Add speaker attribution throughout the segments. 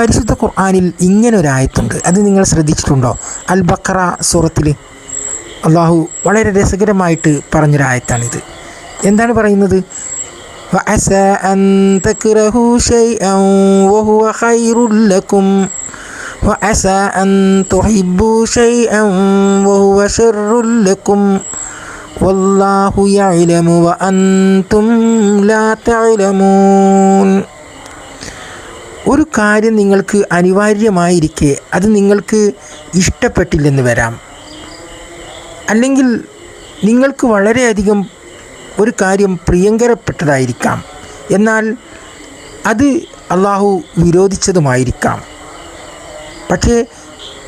Speaker 1: പരിശുദ്ധ ഖുർആാനിൽ ഇങ്ങനെ ഒരു ആയത്തുണ്ട് അത് നിങ്ങൾ ശ്രദ്ധിച്ചിട്ടുണ്ടോ അൽ ബക്കറ സൂറത്തിൽ അള്ളാഹു വളരെ രസകരമായിട്ട് പറഞ്ഞൊരായത്താണിത് എന്താണ് പറയുന്നത് وعسى أن تكرهوا شيئا وهو خير لكم وعسى أن تحبوا شيئا وهو شر لكم والله يعلم وأنتم لا تعلمون ഒരു കാര്യം നിങ്ങൾക്ക് അനിവാര്യമായിരിക്കെ അത് നിങ്ങൾക്ക് ഇഷ്ടപ്പെട്ടില്ലെന്ന് വരാം. അല്ലെങ്കിൽ നിങ്ങൾക്ക് വളരെയധികം ഒരു കാര്യം പ്രിയങ്കരപ്പെട്ടതായിരിക്കാം. എന്നാൽ അത് അള്ളാഹു വിരോധിച്ചതുമായിരിക്കാം. പക്ഷേ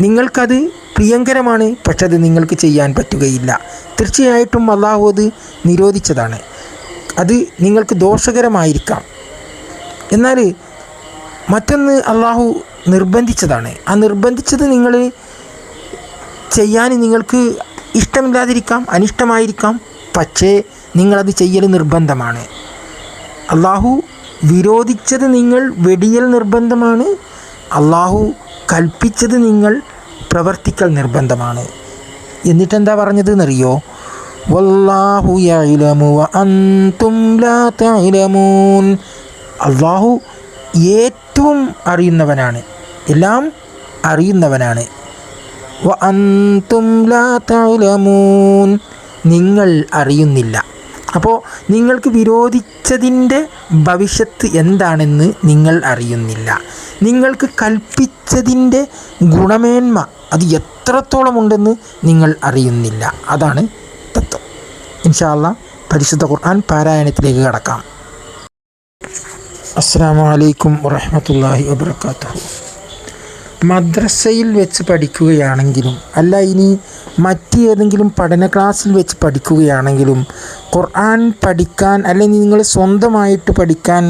Speaker 1: നിങ്ങൾക്കത് പ്രിയങ്കരമാണ് പക്ഷെ അത് നിങ്ങൾക്ക് ചെയ്യാൻ പറ്റുകയില്ല. തീർച്ചയായിട്ടും അള്ളാഹു അത് നിരോധിച്ചതാണ്. അത് നിങ്ങൾക്ക് ദോഷകരമായിരിക്കാം. എന്നാൽ മറ്റൊന്ന് അള്ളാഹു നിർബന്ധിച്ചതാണ്. ആ നിർബന്ധിച്ചത് നിങ്ങൾ ചെയ്യാൻ നിങ്ങൾക്ക് ഇഷ്ടമില്ലാതിരിക്കാം അനിഷ്ടമായിരിക്കാം. പക്ഷേ നിങ്ങളത് ചെയ്യൽ നിർബന്ധമാണ്. അള്ളാഹു വിരോധിച്ചത് നിങ്ങൾ വെടിയൽ നിർബന്ധമാണ്. അള്ളാഹു കൽപ്പിച്ചത് നിങ്ങൾ പ്രവർത്തിക്കൽ നിർബന്ധമാണ്. എന്നിട്ടെന്താ പറഞ്ഞത് എന്നറിയോ വല്ലാഹു അള്ളാഹു ഏറ്റവും അറിയുന്നവനാണ്. എല്ലാം അറിയുന്നവനാണ്. നിങ്ങൾ അറിയുന്നില്ല. അപ്പോൾ നിങ്ങൾക്ക് വിരോധിച്ചതിന്റെ ഭവിഷ്യത്ത് എന്താണെന്ന് നിങ്ങൾ അറിയുന്നില്ല. നിങ്ങൾക്ക് കൽപ്പിച്ചതിന്റെ ഗുണമേന്മ അത് എത്രത്തോളം ഉണ്ടെന്ന് നിങ്ങൾ അറിയുന്നില്ല. അതാണ് തത്വം. ഇൻഷാല്ല പരിശുദ്ധ ഖുർആൻ പാരായണത്തിലേക്ക് കടക്കാം. അസ്സാം അലൈക്കും വറഹമത്തല്ലാഹി വബർക്കാത്തു മദ്രസയിൽ വെച്ച് പഠിക്കുകയാണെങ്കിലും അല്ല ഇനി മറ്റ് ഏതെങ്കിലും പഠന ക്ലാസ്സിൽ വെച്ച് പഠിക്കുകയാണെങ്കിലും ഖുർആൻ പഠിക്കാൻ അല്ലെങ്കിൽ നിങ്ങൾ സ്വന്തമായിട്ട് പഠിക്കാൻ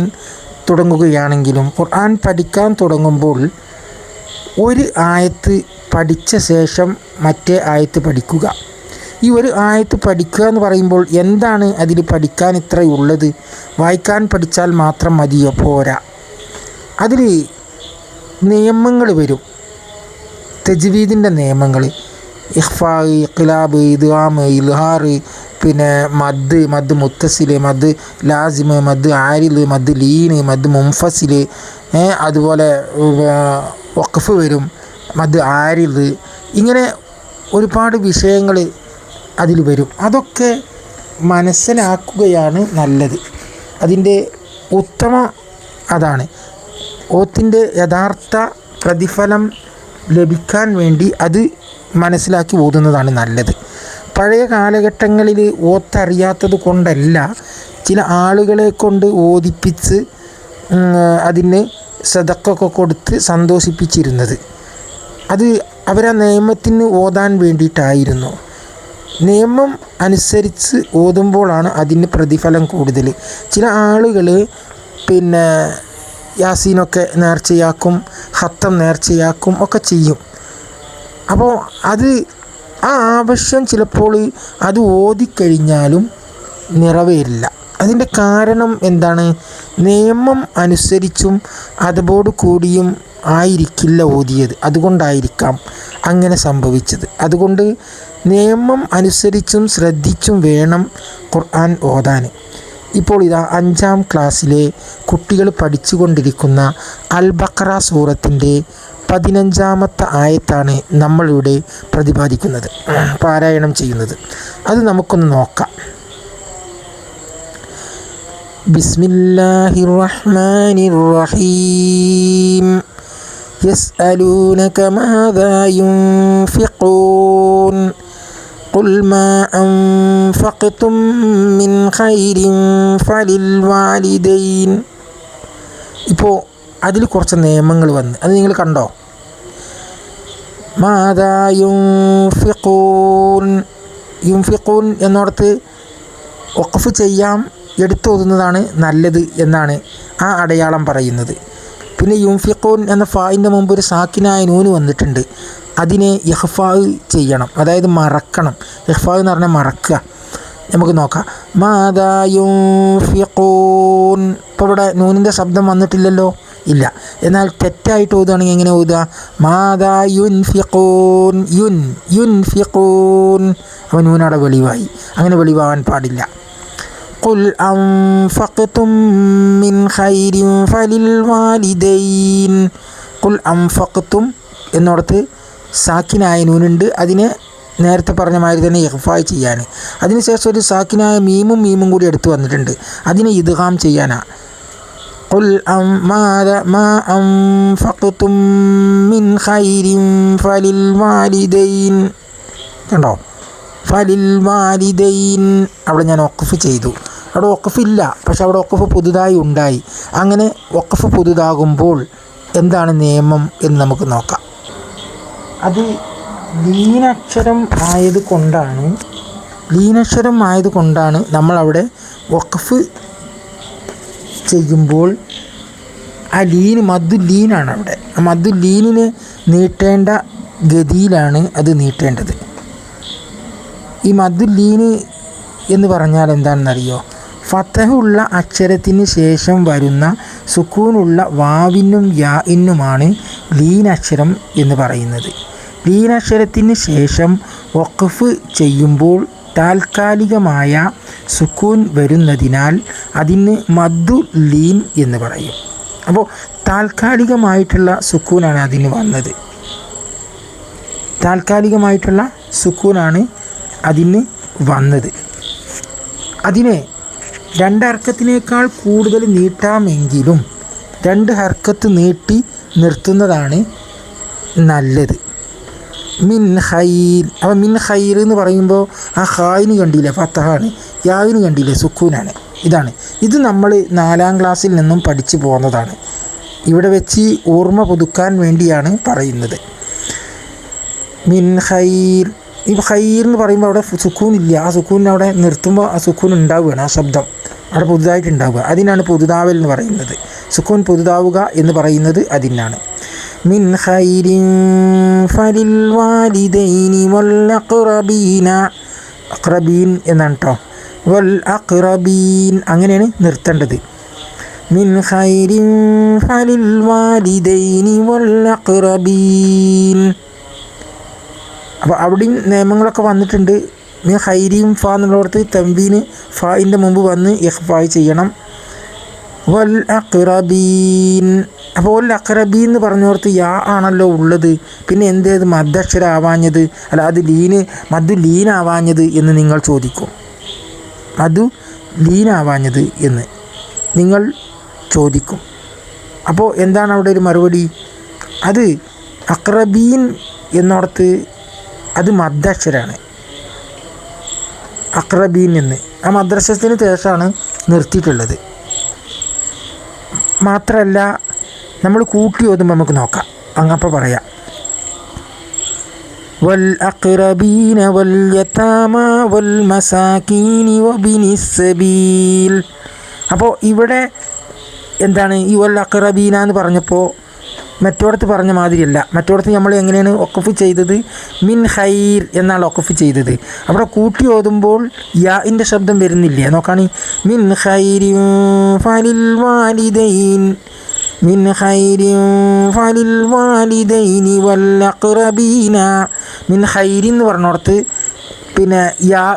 Speaker 1: തുടങ്ങുകയാണെങ്കിലും ഖുർആൻ പഠിക്കാൻ തുടങ്ങുമ്പോൾ ഒരു ആയത്ത് പഠിച്ച ശേഷം മറ്റേ ആയത്ത് പഠിക്കുക. ഈ ഒരു ആയത്ത് പഠിക്കുക എന്ന് പറയുമ്പോൾ എന്താണ് അതിൽ പഠിക്കാൻ ഇത്രയുള്ളത് വായിക്കാൻ പഠിച്ചാൽ മാത്രം മതിയോ? പോരാ. അതിൽ നിയമങ്ങൾ വരും. തെജ്വീദിന്റെ നിയമങ്ങൾ. ഇഹ്ഫാ ഇഖ്ലാബ് ഇദ്ഗാമ് ഇൽഹാർ പിന്നെ മദ് മദ് മുത്തസിൽ മദ് ലാസിമ് മദ് ആരിൽ മദ് ലീന് മദ് മുംഫസിൽ അതുപോലെ വഖഫ് വരും. മദ് ആരിൽ ഇങ്ങനെ ഒരുപാട് വിഷയങ്ങൾ അതിൽ വരും. അതൊക്കെ മനസ്സിലാക്കുകയാണ് നല്ലത്. അതിന്റെ ഉത്തമ അതാണ്. ഓത്തിന്റെ യഥാർത്ഥ പ്രതിഫലം ലഭിക്കാൻ വേണ്ടി അത് മനസ്സിലാക്കി ഓതുന്നതാണ് നല്ലത്. പഴയ കാലഘട്ടങ്ങളിൽ ഓത്തറിയാത്തത് കൊണ്ടല്ല ചില ആളുകളെ കൊണ്ട് ഓതിപ്പിച്ച് അതിന് സതക്കൊക്കെ കൊടുത്ത് സന്തോഷിപ്പിച്ചിരുന്നത്. അത് അവരാ നിയമത്തിന് ഓതാൻ വേണ്ടിയിട്ടായിരുന്നു. നിയമം അനുസരിച്ച് ഓതുമ്പോഴാണ് അതിന് പ്രതിഫലം കൂടുതൽ ചില ആളുകൾ പിന്നെ യാസീനൊക്കെ നേർച്ചയാക്കും ഹത്തം നേർച്ചയാക്കും ഒക്കെ ചെയ്യും. അപ്പോൾ അത് ആ ആവശ്യം ചിലപ്പോൾ അത് ഓതിക്കഴിഞ്ഞാലും നിറവേറില്ല അതിന്റെ കാരണം എന്താണ്? നിയമം അനുസരിച്ചും അതോട് കൂടിയും ആയിരിക്കില്ല ഓതിയത്. അതുകൊണ്ടായിരിക്കാം അങ്ങനെ സംഭവിച്ചത്. അതുകൊണ്ട് നിയമം അനുസരിച്ചും ശ്രദ്ധിച്ചും വേണം ഖുർആൻ ഓതാൻ ഇപ്പോൾ ഇതാ അഞ്ചാം ക്ലാസ്സിലെ കുട്ടികൾ പഠിച്ചുകൊണ്ടിരിക്കുന്ന അൽ ബക്ര സൂറത്തിൻ്റെ പതിനഞ്ചാമത്തെ ആയത്താണ് നമ്മളിവിടെ പ്രതിപാദിക്കുന്നത് പാരായണം ചെയ്യുന്നത് അത് നമുക്കൊന്ന് നോക്കാം ബിസ്മില്ലാഹിർ റഹ്മാനിർ റഹീം يسألونك ماذا ينفقون قل ما أنفقتم من خير فللوالدين ഇപ്പോൾ അതിൽ കുറച്ച് നിയമങ്ങൾ വന്ന് അത് നിങ്ങൾ കണ്ടോ മാതാ യുംഫിഖൂൻ യുംഫിഖൂൻ എന്നോടത്ത് ഒക്കഫ് ചെയ്യാം എടുത്തോതുന്നതാണ് നല്ലത് എന്നാണ് ആ അടയാളം പറയുന്നത് പിന്നെ യുംഫിഖൂൻ എന്ന ഫായിൻ്റെ മുമ്പ് ഒരു സാക്കിനായ നൂന് വന്നിട്ടുണ്ട് അതിനെ ഇഹ്ഫാ ചെയ്യണം അതായത് മറക്കണം ഇഹ്ഫാ എന്ന് പറഞ്ഞാൽ മറക്കുക നമുക്ക് നോക്കാം മാതാ യുംഫിഖൂൻ ഇപ്പോൾ ഇവിടെ നൂനിൻ്റെ ശബ്ദം വന്നിട്ടില്ലല്ലോ ഇല്ല എന്നാൽ തെറ്റായിട്ട് ഓതുകയാണെങ്കിൽ എങ്ങനെ ഓതുക മാതാ യുൻ ഫിഖൂൻ യുൻ യുൻ ഫിഖൂൻ അവൻ നൂനയുടെ വെളിവായി അങ്ങനെ വെളിവാകാൻ പാടില്ല قل أنفقتم من خير فللوالدين قل أنفقتم എന്നിടത്ത് സാക്കിനായ നൂനുണ്ട് അതിനെ നേരത്തെ പറഞ്ഞ മാതിരി തന്നെ ഇഹ്ഫായ് ചെയ്യാൻ അതിനുശേഷം ഒരു സാക്കിനായ മീമും മീമും കൂടി എടുത്തു വന്നിട്ടുണ്ട് അതിനെ ഇദ്ഗാം ചെയ്യാനാ قل أم ماذا ما أنفقتم من خير فللوالدين കണ്ടോ ഫലിൽ വാലിദൈൻ അവിടെ ഞാൻ ഒക്കഫ് ചെയ്തു അവിടെ ഒക്കഫില്ല പക്ഷെ അവിടെ ഒക്കഫ് പുതുതായി ഉണ്ടായി. അങ്ങനെ ഒക്കഫ് പുതുതാകുമ്പോൾ എന്താണ് നിയമം എന്ന് നമുക്ക് നോക്കാം. അത് ലീനക്ഷരം ആയത് കൊണ്ടാണ് ലീനക്ഷരം ആയത് കൊണ്ടാണ് നമ്മളവിടെ വഖഫ് ചെയ്യുമ്പോൾ ആ ലീന് മധു ലീനാണ് അവിടെ. ആ മധു ലീനിനെ നീട്ടേണ്ട ഗതിയിലാണ് അത് നീട്ടേണ്ടത്. ഈ മധു ലീന് എന്ന് പറഞ്ഞാൽ എന്താണെന്നറിയോ? ഫത്തഹുള്ള അക്ഷരത്തിന് ശേഷം വരുന്ന സുക്കൂനുള്ള വാവിനും യാഇനുമാണ് ലീനക്ഷരം എന്ന് പറയുന്നത്. ലീനക്ഷരത്തിന് ശേഷം വഖഫ് ചെയ്യുമ്പോൾ താൽക്കാലികമായ സുക്കൂൻ വരുന്നതിനാൽ അതിന് മദ്ദു ലീൻ എന്ന് പറയും. അപ്പോൾ താൽക്കാലികമായിട്ടുള്ള സുക്കൂനാണ് അതിന് വന്നത്. താൽക്കാലികമായിട്ടുള്ള സുക്കൂനാണ് അതിന് വന്നത്. അതിനെ രണ്ട് ഹർക്കത്തിനേക്കാൾ കൂടുതൽ നീട്ടാമെങ്കിലും രണ്ട് ഹർക്കത്ത് നീട്ടി നിർത്തുന്നതാണ് നല്ലത്. മിൻ ഹൈൽ അപ്പോൾ മിൻ ഹൈർ എന്ന് പറയുമ്പോൾ ആ ഹായിന് കണ്ടില്ല? ഫത്തഹാണ്. യാവിന് കണ്ടില്ല? സുക്കൂനാണ്. ഇതാണ്. ഇത് നമ്മൾ നാലാം ക്ലാസ്സിൽ നിന്നും പഠിച്ചു പോകുന്നതാണ് ഇവിടെ വെച്ച് ഓർമ്മ പുതുക്കാൻ വേണ്ടിയാണ് പറയുന്നത്. മിൻ ഹൈർ ഈ ഹൈർ എന്ന് പറയുമ്പോൾ അവിടെ സുക്കൂൻ ഇല്ല ആ സുക്കൂൻ അവിടെ നിർത്തുമ്പോൾ ആ സുക്കൂൻ ഉണ്ടാവുകയാണ് ആ ശബ്ദം അവിടെ പുതുതായിട്ട് ഉണ്ടാവുക അതിനാണ് പുതുതാവൽ എന്ന് പറയുന്നത്. സുക്കൂൻ പുതുതാവുക എന്ന് പറയുന്നത് അതിനാണ്. മിൻ ഖൈരിൻ ഫലിൽ വാലിദൈനി അക്രബീൻ അഖ്റബീൻ എന്നാണ് കേട്ടോ വൽ അഖ്റബീൻ അങ്ങനെയാണ് നിർത്തേണ്ടത്. മിൻ ഖൈരിൻ ഫലിൽ വാലിദൈനി അഖ്റബീൻ. അപ്പോൾ അവിടെയും നിയമങ്ങളൊക്കെ വന്നിട്ടുണ്ട്. പിന്നെ ഹൈരിയും ഫ എന്നുള്ളവർക്ക് തമ്പീന് ഫായിന്റെ മുമ്പ് വന്ന് ഇഹ്ഫായ് ചെയ്യണം. വൽ അഖ്റബീൻ. അപ്പോൾ വൽ അഖ്റബീൻ എന്ന് പറഞ്ഞോർത്ത് യാ ആണല്ലോ ഉള്ളത്. പിന്നെ എന്തേത് മദ്ദക്ഷര ആവാഞ്ഞത് അല്ല അത് ലീന് മധു ലീനാവാഞ്ഞത് എന്ന് നിങ്ങൾ ചോദിക്കും. മധു ലീനാവാഞ്ഞത് എന്ന് നിങ്ങൾ ചോദിക്കും. അപ്പോൾ എന്താണ് അവിടെ ഒരു മറുപടി? അത് അക്രബീൻ എന്നിടത്ത് അത് മദ്ദക്ഷരാണ് അക്രബീൻ എന്ന് ആ മദ്രസത്തിന് ശേഷമാണ് നിർത്തിയിട്ടുള്ളത് മാത്രമല്ല നമ്മൾ കൂട്ടി ഓതുമ്പോൾ നമുക്ക് നോക്കാം അങ്ങപ്പോൾ പറയാം والأقربين واليتامى والمساكين وابن السبيل അപ്പോൾ ഇവിടെ എന്താണ് ഈ വൽ അക്രബീന എന്ന് പറഞ്ഞപ്പോൾ മറ്റോടത്ത് പറഞ്ഞ മാതിരിയല്ല. മറ്റോടത്ത് നമ്മൾ എങ്ങനെയാണ് ഒക്കഫ് ചെയ്തത്? മിൻ ഹൈർ എന്നാണ് ഒക്കഫ് ചെയ്തത്. അവിടെ കൂട്ടി ഓതുമ്പോൾ യാഇന്റെ ശബ്ദം വരുന്നില്ല? നോക്കാണ്. മിൻ ഹൈരിൻ വാലിദൈൻ. മിൻ ഹൈരിൻ വാലിദൈനി മിൻ ഹൈരി എന്ന് പറഞ്ഞോടത്ത് പിന്നെ യാ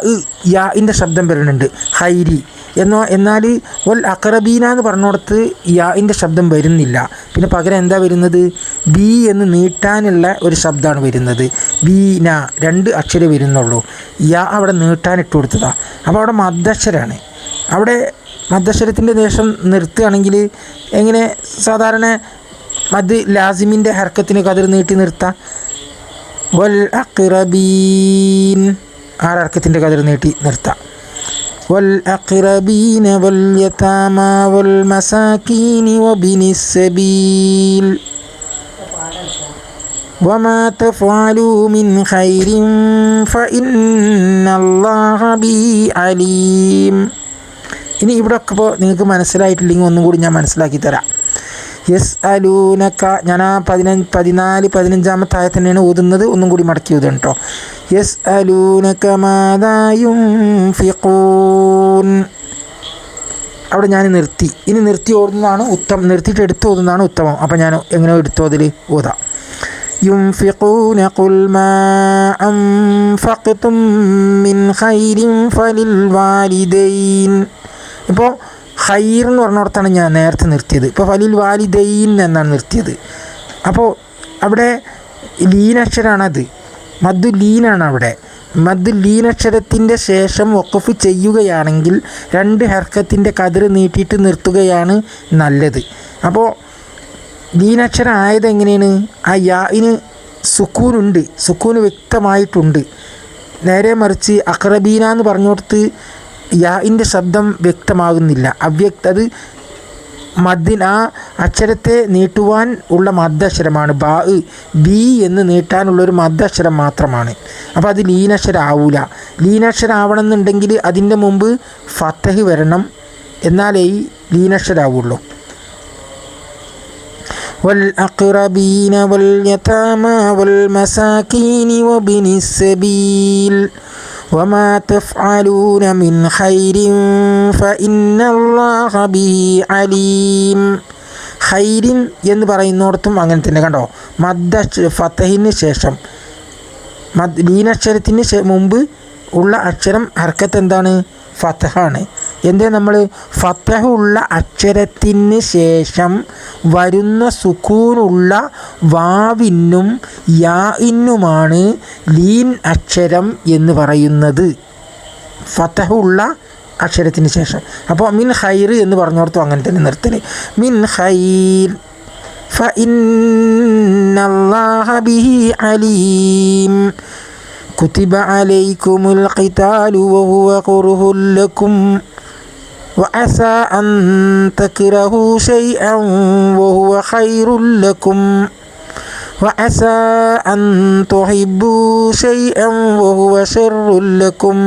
Speaker 1: യാഇന്റെ ശബ്ദം വരുന്നുണ്ട്. ഹൈരി എന്നോ എന്നാൽ വൽ അക്രബീന എന്ന് പറഞ്ഞിടത്ത് യാഇന്റെ ശബ്ദം വരുന്നില്ല. പിന്നെ പകരം എന്താ വരുന്നത്? ബി എന്ന് നീട്ടാനുള്ള ഒരു ശബ്ദമാണ് വരുന്നത്. ബീന രണ്ട് അക്ഷരം വരുന്നുള്ളൂ. യാ അവിടെ നീട്ടാൻ ഇട്ട് കൊടുത്തതാ. അപ്പോൾ അവിടെ മദ്ദക്ഷരാണ് അവിടെ മദ്ദക്ഷരത്തിന്റെ ദേഷം നിർത്തുകയാണെങ്കിൽ എങ്ങനെ സാധാരണ മദ് ലാസിമിന്റെ ഹർക്കത്തിന് കതിർ നീട്ടി നിർത്താം? വൽ അക്രബീൻ ആറർക്കത്തിന്റെ കതിർ നീട്ടി നിർത്താം. والأقربين واليتامى والمساكين وابن السبيل وما تفعلوا من خير فإن الله به عليم ഇനി ഇവിടെ ഒക്കെ ഇപ്പോൾ നിങ്ങൾക്ക് മനസ്സിലായിട്ടില്ലെങ്കിൽ ഒന്നും കൂടി ഞാൻ മനസ്സിലാക്കി തരാം യെസ് അലൂനക്ക ഞാൻ ആ പതിനഞ്ച് പതിനാല് പതിനഞ്ചാമത്തെ ആയ തന്നെയാണ് ഓതുന്നത് ഒന്നും കൂടി മടക്കി ഓതുകയാണ് കേട്ടോ യെസ് അലൂനക്ക മാതായും ഫിഖൂൻ അവിടെ ഞാൻ നിർത്തി ഇനി നിർത്തി ഓടുന്നതാണ് ഉത്തമം നിർത്തിയിട്ട് എടുത്ത് ഓതുന്നതാണ് ഉത്തമം അപ്പം ഞാൻ എങ്ങനെ എടുത്തു അതിൽ ഓതാം ينفقون قل ما أنفقتم من خير فللوالدين ഇപ്പോൾ ഖൈർ എന്ന് പറഞ്ഞിടത്താണ് ഞാൻ നേരത്തെ നിർത്തിയത്. ഇപ്പോൾ ഫലിൽ വാലിദൈൻ എന്നാണ് നിർത്തിയത്. അപ്പോൾ അവിടെ ലീനക്ഷരാണത് മദ്ദു ലീനാണ് അവിടെ. മദ് ലീനക്ഷരത്തിന്റെ ശേഷം വഖഫ് ചെയ്യുകയാണെങ്കിൽ രണ്ട് ഹർക്കത്തിന്റെ കതിർ നീട്ടിയിട്ട് നിർത്തുകയാണ് നല്ലത്. അപ്പോൾ ലീനക്ഷരം ആയത് എങ്ങനെയാണ്? ആ യാഇന് സുക്കൂനുണ്ട്. സുക്കൂന് വ്യക്തമായിട്ടുണ്ട്. നേരെ മറിച്ച് അക്രബീന എന്ന് പറഞ്ഞുകൊടുത്ത് യാഇൻ്റെ ശബ്ദം വ്യക്തമാകുന്നില്ല അവ്യക്ത അത് മദ്ദിൻ ആ അക്ഷരത്തെ നീട്ടുവാൻ ഉള്ള മദ്ദക്ഷരമാണ് ബാ ബി എന്ന് നീട്ടാനുള്ളൊരു മദ്ദക്ഷരം മാത്രമാണ് അപ്പോൾ അത് ലീനക്ഷരം ആവൂല ലീനക്ഷരം ആവണമെന്നുണ്ടെങ്കിൽ അതിൻ്റെ മുമ്പ് ഫത്തഹ് വരണം എന്നാലേ ഈ ലീനക്ഷരം ആവുള്ളൂ والأقربين واليتامى والمساكين وابن السبيل وما تفعلون من خير فإن الله به عليم ഖൈരിൻ എന്ന് പറയുന്നിടത്തും അങ്ങനെ തന്നെ കണ്ടോ മദ്ദ ഫത്തഹിന് ശേഷം മദ് ലീനക്ഷരത്തിന് മുമ്പ് ഉള്ള അക്ഷരം ഹർക്കത്ത് എന്താണ് ഫത്തഹാണ് എന്തേ നമ്മൾ ഫത്തഹ് ഉള്ള അക്ഷരത്തിന് ശേഷം വരുന്ന സുക്കൂനുള്ള വാവിനും യാഇന്നുമാണ് ലീൻ അക്ഷരം എന്ന് പറയുന്നത് ഫത്തഹ് ഉള്ള അക്ഷരത്തിന് ശേഷം അപ്പോൾ മിൻ ഹൈർ എന്ന് പറഞ്ഞോർത്തും അങ്ങനെ തന്നെ നിർത്തല് മിൻ ഹൈർ فإن الله به عليم كتب عليكم القتال وهو كره لكم وعسى أن تكرهوا شيئا وهو خير لكم وعسى أن تحبوا شيئا وهو شر لكم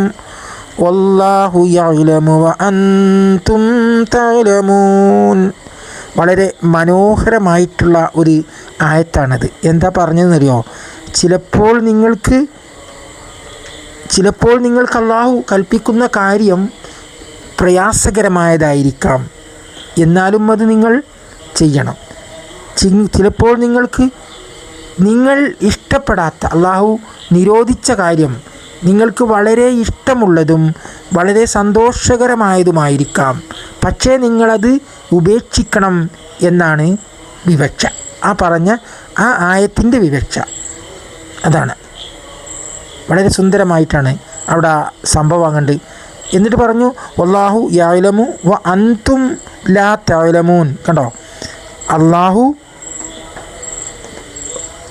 Speaker 1: والله يعلم وأنتم تعلمون വളരെ മനോഹരമായിട്ടുള്ള ഒരു ആയത്താണത് എന്താ പറഞ്ഞതെന്നറിയോ ചിലപ്പോൾ നിങ്ങൾക്ക് ചിലപ്പോൾ നിങ്ങൾക്ക് അള്ളാഹു കൽപ്പിക്കുന്ന കാര്യം പ്രയാസകരമായതായിരിക്കാം. എന്നാലും അത് നിങ്ങൾ ചെയ്യണം. ചിലപ്പോൾ നിങ്ങൾക്ക് നിങ്ങൾ ഇഷ്ടപ്പെടാത്ത അള്ളാഹു നിരോധിച്ച കാര്യം നിങ്ങൾക്ക് വളരെ ഇഷ്ടമുള്ളതും വളരെ സന്തോഷകരമായതുമായിരിക്കാം. പക്ഷേ നിങ്ങളത് ഉപേക്ഷിക്കണം എന്നാണ് വിവക്ഷ. ആ പറഞ്ഞ ആ ആയത്തിന്റെ വിവക്ഷ. അതാണ്. വളരെ സുന്ദരമായിട്ടാണ് അവിടെ സംഭവം കണ്ട് എന്നിട്ട് പറഞ്ഞു വല്ലാഹു യാലമു വ അന്തും ലാ തലമൂൻ കണ്ടോ? അള്ളാഹു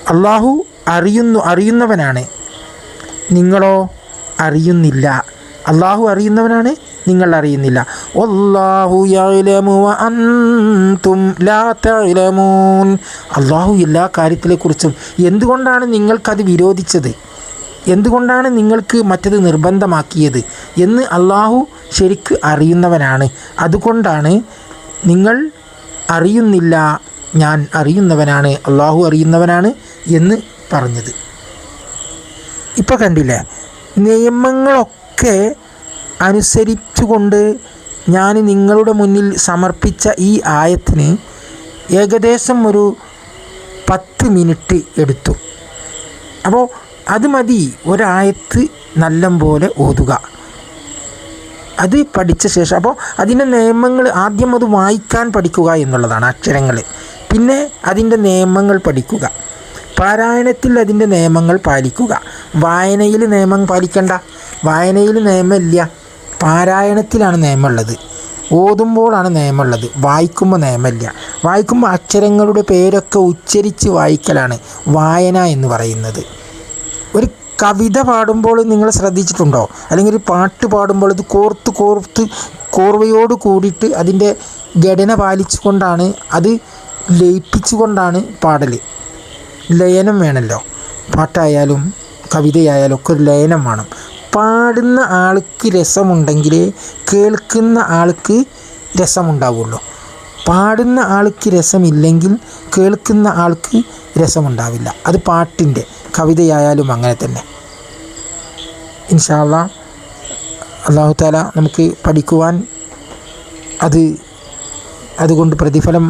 Speaker 1: അള്ളാഹു അറിയുന്നു അറിയുന്നവനാണ്. നിങ്ങളോ അറിയുന്നില്ല. അള്ളാഹു അറിയുന്നവനാണ് നിങ്ങൾ അറിയുന്നില്ല. അള്ളാഹു എല്ലാ കാര്യത്തിലെക്കുറിച്ചും എന്തുകൊണ്ടാണ് നിങ്ങൾക്കത് വിരോധിച്ചത്? എന്തുകൊണ്ടാണ് നിങ്ങൾക്ക് മറ്റത് നിർബന്ധമാക്കിയത് എന്ന് അള്ളാഹു ശരിക്ക് അറിയുന്നവനാണ്. അതുകൊണ്ടാണ് നിങ്ങൾ അറിയുന്നില്ല ഞാൻ അറിയുന്നവനാണ് അള്ളാഹു അറിയുന്നവനാണ് എന്ന് പറഞ്ഞത്. ഇപ്പോൾ കണ്ടില്ലേ? നിയമങ്ങളൊക്കെ അനുസരിച്ചുകൊണ്ട് ഞാൻ നിങ്ങളുടെ മുന്നിൽ സമർപ്പിച്ച ഈ ആയത്തിന് ഏകദേശം ഒരു പത്ത് മിനിറ്റ് എടുത്തു. അപ്പോൾ അത് മതി. ഒരായത്ത് നല്ല പോലെ ഓതുക. അത് പഠിച്ച ശേഷം. അപ്പോൾ അതിന്റെ നിയമങ്ങൾ ആദ്യം അത് വായിക്കാൻ പഠിക്കുക എന്നുള്ളതാണ് അക്ഷരങ്ങൾ. പിന്നെ അതിന്റെ നിയമങ്ങൾ പഠിക്കുക. പാരായണത്തിൽ അതിന്റെ നിയമങ്ങൾ പാലിക്കുക. വായനയിൽ നിയമം പാലിക്കണ്ട. വായനയിൽ നിയമമില്ല. പാരായണത്തിലാണ് നിയമമുള്ളത്. ഓതുമ്പോഴാണ് നിയമമുള്ളത്. വായിക്കുമ്പോൾ നിയമമില്ല. വായിക്കുമ്പോൾ അക്ഷരങ്ങളുടെ പേരൊക്കെ ഉച്ചരിച്ച് വായിക്കലാണ് വായന എന്ന് പറയുന്നത്. കവിത പാടുമ്പോൾ നിങ്ങൾ ശ്രദ്ധിച്ചിട്ടുണ്ടോ? അല്ലെങ്കിൽ ഒരു പാട്ട് പാടുമ്പോൾ ഇത് കോർത്ത് കോർത്ത് കോർവയോട് കൂടിയിട്ട് അതിന്റെ ഘടന പാലിച്ചുകൊണ്ടാണ് അത് ലയിപ്പിച്ചുകൊണ്ടാണ് പാടൽ ലയനം വേണമല്ലോ പാട്ടായാലും കവിതയായാലും ഒക്കെ ഒരു ലയനം വേണം. പാടുന്ന ആൾക്ക് രസമുണ്ടെങ്കിൽ കേൾക്കുന്ന ആൾക്ക് രസമുണ്ടാവുള്ളൂ. പാടുന്ന ആൾക്ക് രസമില്ലെങ്കിൽ കേൾക്കുന്ന ആൾക്ക് രസമുണ്ടാവില്ല. അത് പാട്ടിന്റെ. കവിതയായാലും അങ്ങനെ തന്നെ. ഇൻഷാല്ല അള്ളാഹു താല നമുക്ക് പഠിക്കുവാൻ അത് അതുകൊണ്ട് പ്രതിഫലം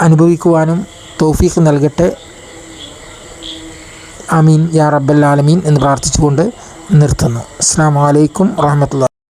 Speaker 1: അനുഭവിക്കുവാനും തൗഫീഖ് നൽകട്ടെ. അമീൻ യാ റബ്ബൽ ആലമീൻ എന്ന് പ്രാർത്ഥിച്ചുകൊണ്ട് നിർത്തുന്നു. അസ്സാം വലൈക്കും വാഹമത്തുള്ള